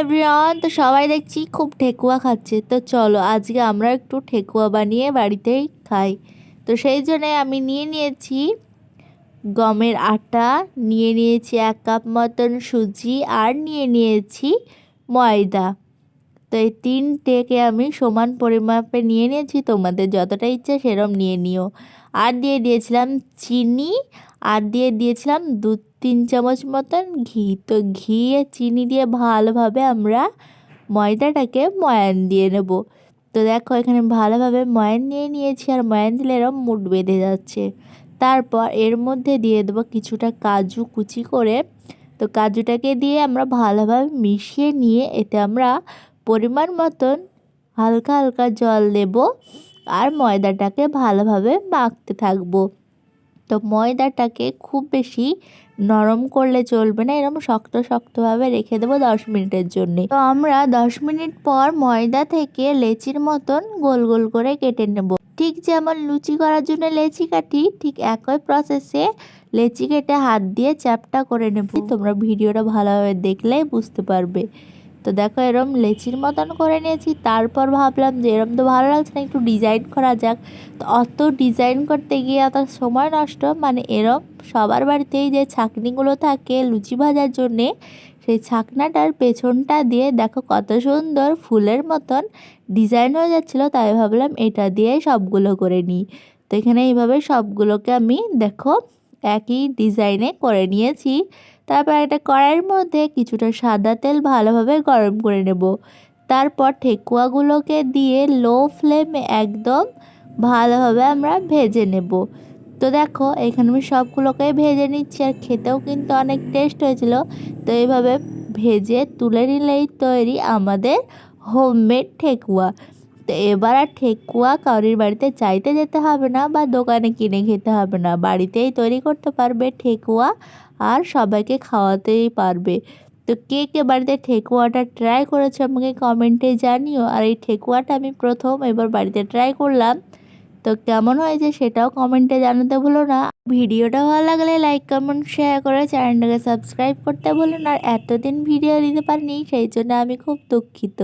Everyone তো সবাই দেখছি খুব ঠেকুয়া খাচ্ছে। তো চলো, আজকে আমরা একটু ঠেকুয়া বানিয়ে বাড়িতেই খাই। তো সেই জন্য আমি নিয়ে নিয়েছি গমের আটা, নিয়ে নিয়েছি এক কাপ মতন সুজি, আর নিয়ে নিয়েছি ময়দা। তো এই তিনটেকে আমি সমান পরিমাপে নিয়ে নিয়েছি, তোমাদের যতটা ইচ্ছে সেরম নিয়ে নিও। আর দিয়ে দিয়েছিলাম চিনি, আর দিয়ে দিয়েছিলাম দু তিন চামচ মতন ঘি। তো ঘি আর চিনি দিয়ে ভালোভাবে আমরা ময়দাটাকে ময়ান দিয়ে নেব। তো দেখো এখানে ভালোভাবে ময়ান নিয়ে নিয়েছি আর ময়ান দিলে এরম মুড বেঁধে যাচ্ছে। তারপর এর মধ্যে দিয়ে দেবো কিছুটা কাজু কুচি করে। তো কাজুটাকে দিয়ে আমরা ভালোভাবে মিশিয়ে নিয়ে এতে আমরা পরিমাণ মতন হালকা হালকা জল দেব আর ময়দাটাকে ভালোভাবে মাখতে থাকব। তো ময়দাটাকে খুব বেশি নরম করলে চলবে না এরকম শক্ত শক্তভাবে রেখে দেবো দশ মিনিটের জন্য। তো আমরা দশ মিনিট পর ময়দা থেকে লেচির মতন গোল গোল করে কেটে নেব। ঠিক যেমন লুচি করার জন্য লেচি কাটি, ঠিক একই প্রসেসে লেচি কেটে হাত দিয়ে চ্যাপটা করে নেব। তোমরা ভিডিওটা ভালোভাবে দেখলেই বুঝতে পারবে। তো দেখো, এরম লেচির মতন করে নিয়েছি। তারপর ভাবলাম যে এরম তো ভালো লাগছে না, একটু ডিজাইন করা যাক। তো অত ডিজাইন করতে গিয়ে অত সময় নষ্ট মানে এরম সবার বাড়িতেই যে ছাকনিগুলো থাকে লুচি ভাজার জন্যে, সেই ছাকনাটার পেছনটা দিয়ে দেখো কত সুন্দর ফুলের মতন ডিজাইন হয়ে যাচ্ছিল। তাই ভাবলাম এটা দিয়ে সবগুলো করে নিই। তো এখানে এইভাবে সবগুলোকে আমি দেখো একই ডিজাইনে করে নিয়েছি। তারপর একটা কড়াইয়ের মধ্যে কিছুটা সাদা তেল ভালোভাবে গরম করে নেব। তারপর ঠেকুয়াগুলোকে দিয়ে লো ফ্লেমে একদম ভালোভাবে আমরা ভেজে নেব। তো দেখো, এখানে আমি সবগুলোকে ভেজে নিচ্ছি আর খেতেও কিন্তু অনেক টেস্ট হয়েছিল। তো এইভাবে ভেজে তুলে নিলেই তৈরি আমাদের হোমমেড ঠেকুয়া। তো এবার আর ঠেকুয়া কাউরির বাড়িতে চাইতে যেতে হবে না বা দোকানে কিনে খেতে হবে না। বাড়িতেই তৈরি করতে পারবে ঠেকুয়া আর সবাইকে খাওয়াতেই পারবে। তো কে কে বাড়িতে ঠেকুয়াটা ট্রাই করেছে আমাকে কমেন্টে জানিও। আর এই ঠেকুয়াটা আমি প্রথম এবার বাড়িতে ট্রাই করলাম। তো কেমন হয়েছে সেটাও কমেন্টে জানাতে ভুলো না। ভিডিওটা ভালো লাগলে লাইক কমেন্ট শেয়ার করে চ্যানেলটাকে সাবস্ক্রাইব করতে বলুন আর এতদিন ভিডিও দিতে পারিনি, সেই জন্য আমি খুব দুঃখিত।